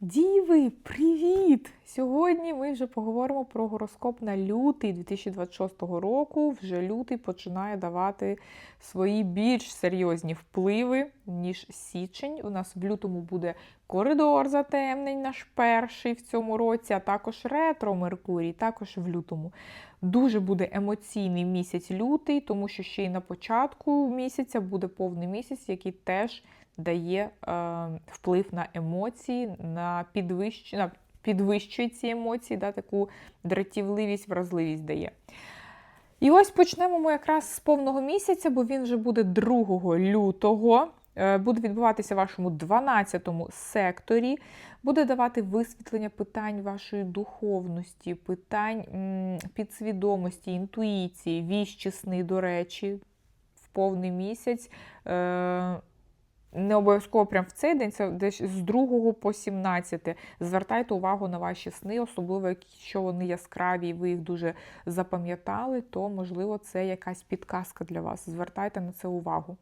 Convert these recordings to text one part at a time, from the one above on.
Діви, привіт! Сьогодні ми вже поговоримо про гороскоп на лютий 2026 року. Вже лютий починає давати свої більш серйозні впливи, ніж січень. У нас в лютому буде коридор затемнень, наш перший в цьому році, а також ретро Меркурій, також в лютому. Дуже буде емоційний місяць лютий, тому що ще й на початку місяця буде повний місяць, який теж дає е, вплив на емоції, на підвищення, підвищує ці емоції, да, таку дратівливість, вразливість дає. І ось почнемо ми якраз з повного місяця, бо він вже буде 2 лютого. Е, Буде відбуватися в вашому 12-му секторі, буде давати висвітлення питань вашої духовності, питань підсвідомості, інтуїції, віщі сни, до речі, в повний місяць. Не обов'язково прямо в цей день, це десь з 2 по 17. Звертайте увагу на ваші сни, особливо якщо вони яскраві і ви їх дуже запам'ятали, то, можливо, це якась підказка для вас. Звертайте на це увагу.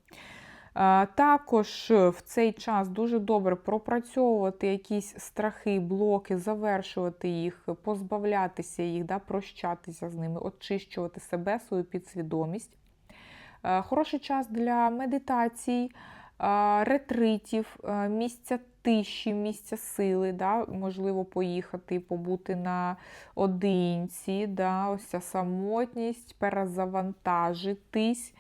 Також в цей час дуже добре пропрацьовувати якісь страхи, блоки, завершувати їх, позбавлятися їх, да, прощатися з ними, очищувати себе, свою підсвідомість. Хороший час для медитацій, ретритів, місця тиші, місця сили, да, можливо, поїхати, побути на одинці, да, ось ця самотність, перезавантажитись.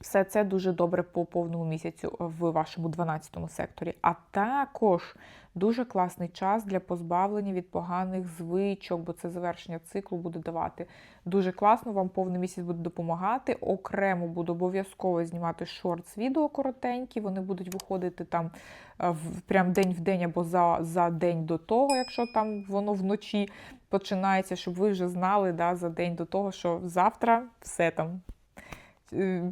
Все це дуже добре по повному місяцю в вашому 12 секторі. А також дуже класний час для позбавлення від поганих звичок, бо це завершення циклу буде давати. Дуже класно, вам повний місяць буде допомагати. Окремо буду обов'язково знімати шортс відео коротенькі. Вони будуть виходити там е, в прям день в день або за, за день до того, якщо там воно вночі починається, щоб ви вже знали да, за день до того, що завтра все там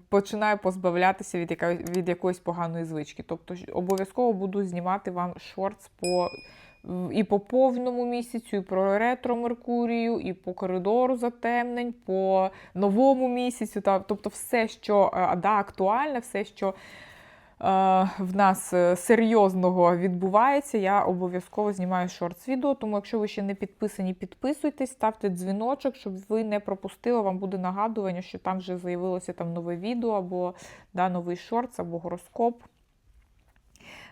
починаю позбавлятися від, яка, від якоїсь поганої звички. Тобто обов'язково буду знімати вам шортс по і по повному місяцю, і про ретро Меркурію, і по коридору затемнень, по новому місяцю. Та, тобто все, що е, да, актуальне, все, що е, в нас е, серйозного відбувається, я обов'язково знімаю шортс відео. Тому, якщо ви ще не підписані, підписуйтесь, ставте дзвіночок, щоб ви не пропустили. Вам буде нагадування, що там вже з'явилося там нове відео, або да, новий шортс, або гороскоп.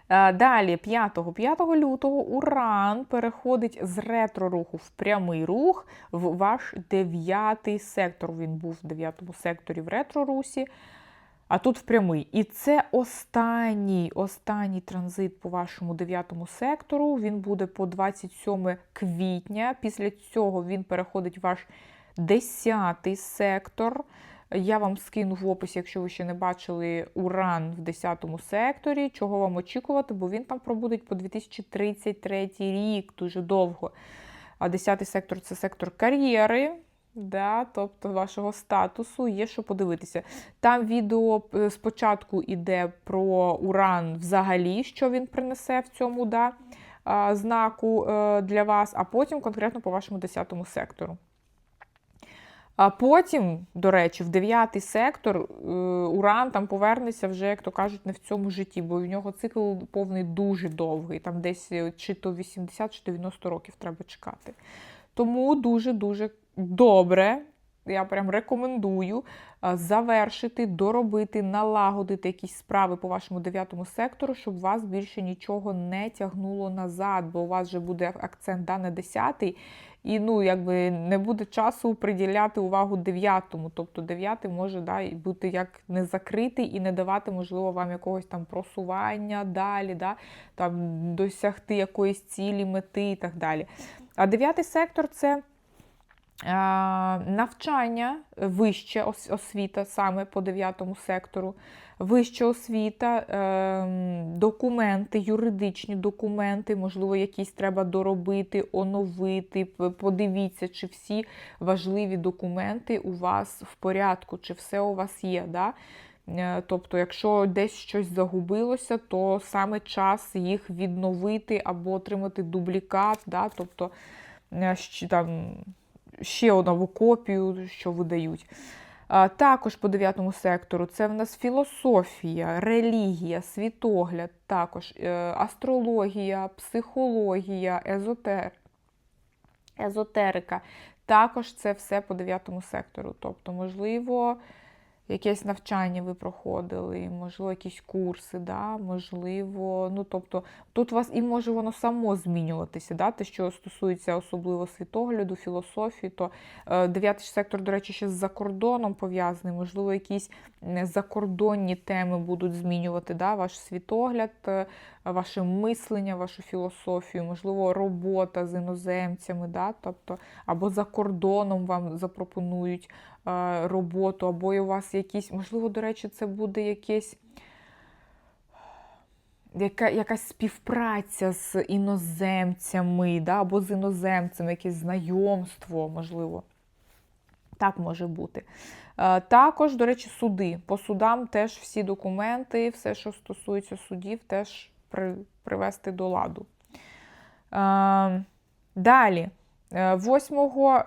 Е, Далі, 5, 5 лютого Уран переходить з ретро-руху в прямий рух в ваш дев'ятий сектор. Він був в дев'ятому секторі в ретро-русі, а тут в прямий. І це останній, останній транзит по вашому дев'ятому сектору. Він буде по 27 квітня. Після цього він переходить в ваш десятий сектор. Я вам скину в описі, якщо ви ще не бачили уран в 10 секторі, чого вам очікувати, бо він там пробудить по 2033 рік дуже довго. А 10 сектор це сектор кар'єри, да, тобто вашого статусу, є що подивитися. Там відео е, спочатку йде про уран взагалі, що він принесе в цьому да, знаку е, для вас, а потім конкретно по вашому 10 сектору. А потім, до речі, в дев'ятий сектор е, Уран там повернеться вже, як то кажуть, не в цьому житті, бо в нього цикл повний дуже довгий. Там десь чи то 80, чи то 90 років треба чекати. Тому дуже-дуже добре. Я прям рекомендую завершити, доробити, налагодити якісь справи по вашому дев'ятому сектору, щоб вас більше нічого не тягнуло назад, бо у вас вже буде акцент да, на десятий, і ну, якби не буде часу приділяти увагу дев'ятому. Тобто дев'ятий може да, бути як не закритий і не давати, можливо, вам якогось там просування далі, да, там, досягти якоїсь цілі, мети і так далі. А дев'ятий сектор це. Навчання, вища освіта саме по дев'ятому сектору, вища освіта, ем, документи, юридичні документи, можливо, якісь треба доробити, оновити. Подивіться, чи всі важливі документи у вас в порядку, чи все у вас є. Да? Е, Тобто, якщо десь щось загубилося, то саме час їх відновити або отримати дублікат, да? тобто е, там, ще одну копію, що видають. Також по дев'ятому сектору це в нас філософія, релігія, світогляд, також е, астрологія, психологія, езотер, езотерика. Також це все по дев'ятому сектору. Тобто, можливо, якесь навчання ви проходили, можливо, якісь курси, да? можливо, ну тобто тут вас і може воно само змінюватися. Да? Те, що стосується особливо світогляду, філософії, то е, дев'ятий сектор, до речі, ще з закордоном пов'язаний, можливо, якісь е, закордонні теми будуть змінювати да? ваш світогляд, е, ваше мислення, вашу філософію, можливо, робота з іноземцями, да? тобто, або за кордоном вам запропонують е, роботу, або у вас якісь, можливо, до речі, це буде якесь. Яка, якась співпраця з іноземцями, да, або з іноземцями, якесь знайомство, можливо. Так може бути. Е, Також, до речі, суди. По судам теж всі документи, все, що стосується судів, теж при, привести до ладу. Е, Далі. Е, 8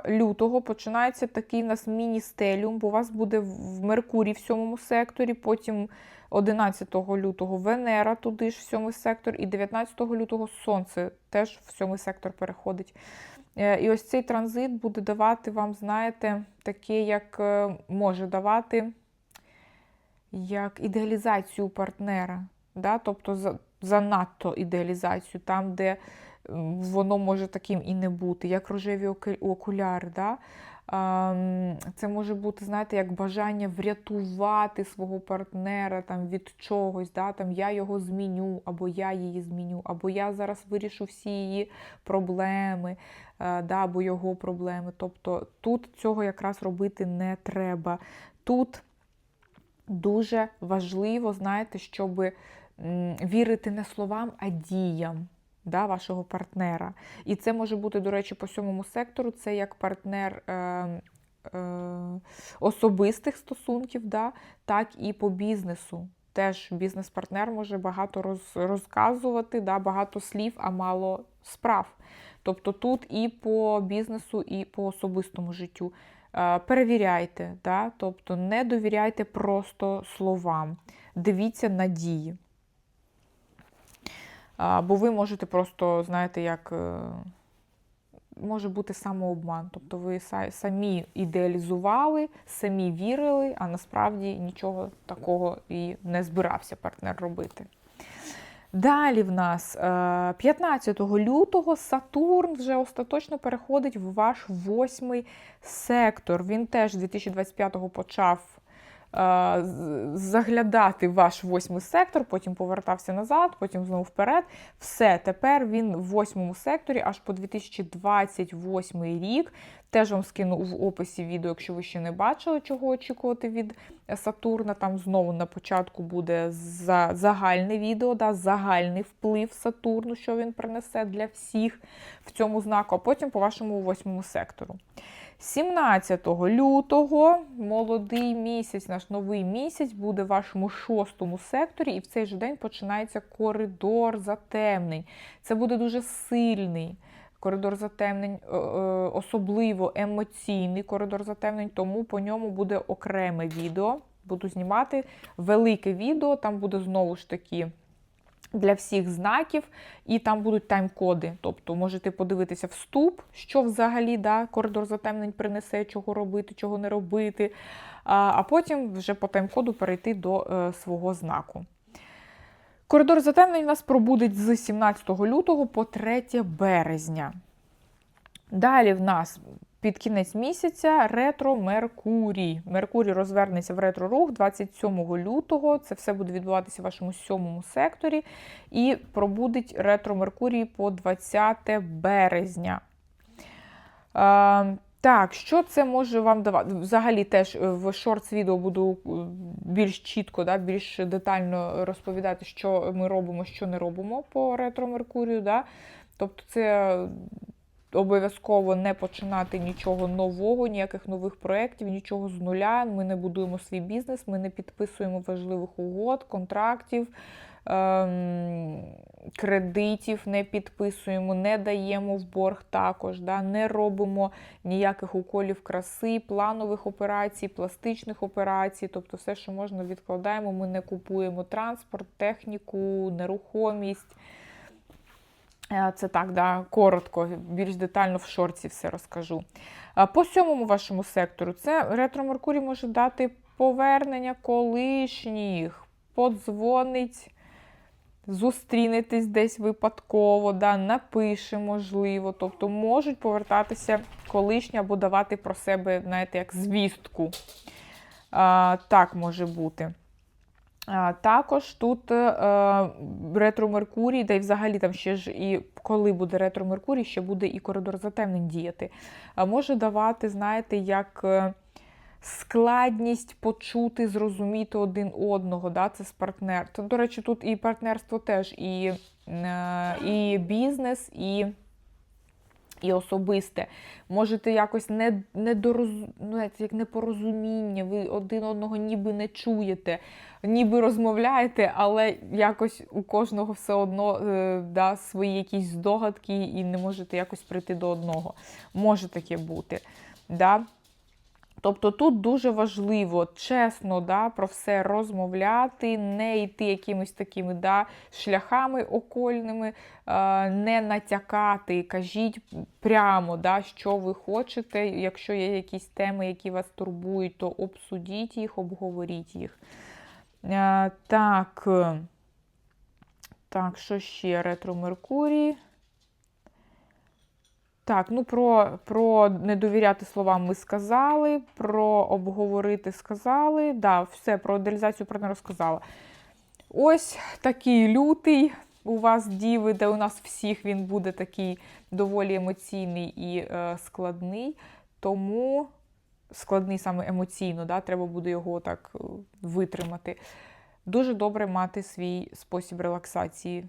лютого починається такий у нас міні-стеліум, бо у вас буде в Меркурій в сьомому секторі, потім 11 лютого Венера туди ж в сьомий сектор, і 19 лютого Сонце теж в сьомий сектор переходить. Е, І ось цей транзит буде давати вам, знаєте, таке, як е, може давати як ідеалізацію партнера. Да? Тобто занадто ідеалізацію, там, де воно може таким і не бути, як рожеві окуляри. Да? Це може бути, знаєте, як бажання врятувати свого партнера там, від чогось, да? там, я його зміню, або я її зміню, або я зараз вирішу всі її проблеми, е, да? або його проблеми. Тобто тут цього якраз робити не треба. Тут дуже важливо, знаєте, щоб вірити не словам, а діям да, вашого партнера. І це може бути, до речі, по сьомому сектору, це як партнер е, е, особистих стосунків, да, так і по бізнесу. Теж бізнес-партнер може багато роз, розказувати, да, багато слів, а мало справ. Тобто тут і по бізнесу, і по особистому життю. Е, Перевіряйте, да? тобто не довіряйте просто словам. Дивіться на дії. А, Бо ви можете просто, знаєте, як е, може бути самообман. Тобто ви самі ідеалізували, самі вірили, а насправді нічого такого і не збирався партнер робити. Далі в нас е, 15 лютого Сатурн вже остаточно переходить в ваш восьмий сектор. Він теж 2025-го почав е, з- заглядати в ваш восьмий сектор, потім повертався назад, потім знову вперед. Все, тепер він в восьмому секторі аж по 2028 рік. Теж вам скину в описі відео, якщо ви ще не бачили, чого очікувати від Сатурна. Там знову на початку буде за, загальне відео, да, загальний вплив Сатурну, що він принесе для всіх в цьому знаку, а потім по вашому восьмому сектору. 17 лютого молодий місяць, наш новий місяць, буде в вашому шостому секторі, і в цей же день починається коридор затемнень. Це буде дуже сильний коридор затемнень, е, е, особливо емоційний коридор затемнень, тому по ньому буде окреме відео. Буду знімати велике відео, там буде знову ж таки. Для всіх знаків, і там будуть тайм-коди. Тобто можете подивитися вступ, що взагалі да, коридор затемнень принесе, чого робити, чого не робити, а, потім вже по тайм-коду перейти до е, свого знаку. Коридор затемнень у нас пробудить з 17 лютого по 3 березня. Далі в нас під кінець місяця ретро Меркурій. Меркурій розвернеться в ретро-рух 27 лютого. Це все буде відбуватися в вашому сьомому секторі. І пробудить ретро Меркурій по 20 березня. Е, так, що це може вам давати? Взагалі теж в шортс відео буду е, більш чітко, да, більш детально розповідати, що ми робимо, що не робимо по ретро Меркурію. Да? Тобто це обов'язково не починати нічого нового, ніяких нових проєктів, нічого з нуля. Ми не будуємо свій бізнес, ми не підписуємо важливих угод, контрактів. ем, кредитів не підписуємо, не даємо в борг також, да, не робимо ніяких уколів краси, планових операцій, пластичних операцій, тобто все, що можна, відкладаємо. Ми не купуємо транспорт, техніку, нерухомість. Е, Це так, да, коротко, більш детально в шорці все розкажу. По сьомому вашому сектору це ретро Меркурій може дати повернення колишніх, подзвонить, зустрінетесь десь випадково, да, напише, можливо. Тобто можуть повертатися колишні або давати про себе, знаєте, як звістку. А, так може бути. Також тут е, ретро Меркурій, да й взагалі там ще ж і коли буде ретро Меркурій, ще буде і коридор затемнень діяти. Може давати, знаєте, як е, складність почути, зрозуміти один одного. Да? Це з партнер. До речі, тут і партнерство теж, і, е, і бізнес, і. І особисте. Можете якось не, не дороз... ну, як непорозуміння, ви один одного ніби не чуєте, ніби розмовляєте, але якось у кожного все одно е, да, свої якісь здогадки і не можете якось прийти до одного. Може таке бути. Да? Тобто тут дуже важливо чесно да, про все розмовляти, не йти якимись такими да, шляхами окольними, е, не натякати, кажіть прямо, да, що ви хочете. Якщо є якісь теми, які вас турбують, то обсудіть їх, обговоріть їх. Е, Так, так, що ще? Ретро Меркурій. Так, ну про про не довіряти словам ми сказали, про обговорити сказали. Да, все, про ідеалізацію про не розказала. Ось такий лютий у вас діви, де у нас всіх він буде такий доволі емоційний і е, складний. Тому складний саме емоційно, да, треба буде його так е, витримати. Дуже добре мати свій спосіб релаксації.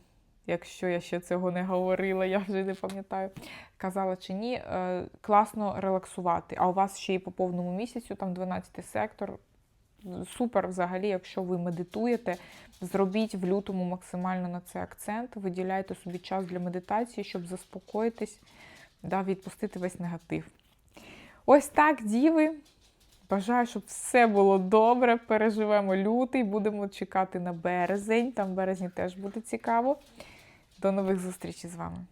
Якщо я ще цього не говорила, я вже не пам'ятаю, казала чи ні, е, класно релаксувати. А у вас ще й по повному місяцю, там 12 сектор. Супер, взагалі, якщо ви медитуєте, зробіть в лютому максимально на це акцент, виділяйте собі час для медитації, щоб заспокоїтись, да, відпустити весь негатив. Ось так, діви. Бажаю, щоб все було добре. Переживемо лютий, будемо чекати на березень. Там в березні теж буде цікаво. До нових зустрічей з вами.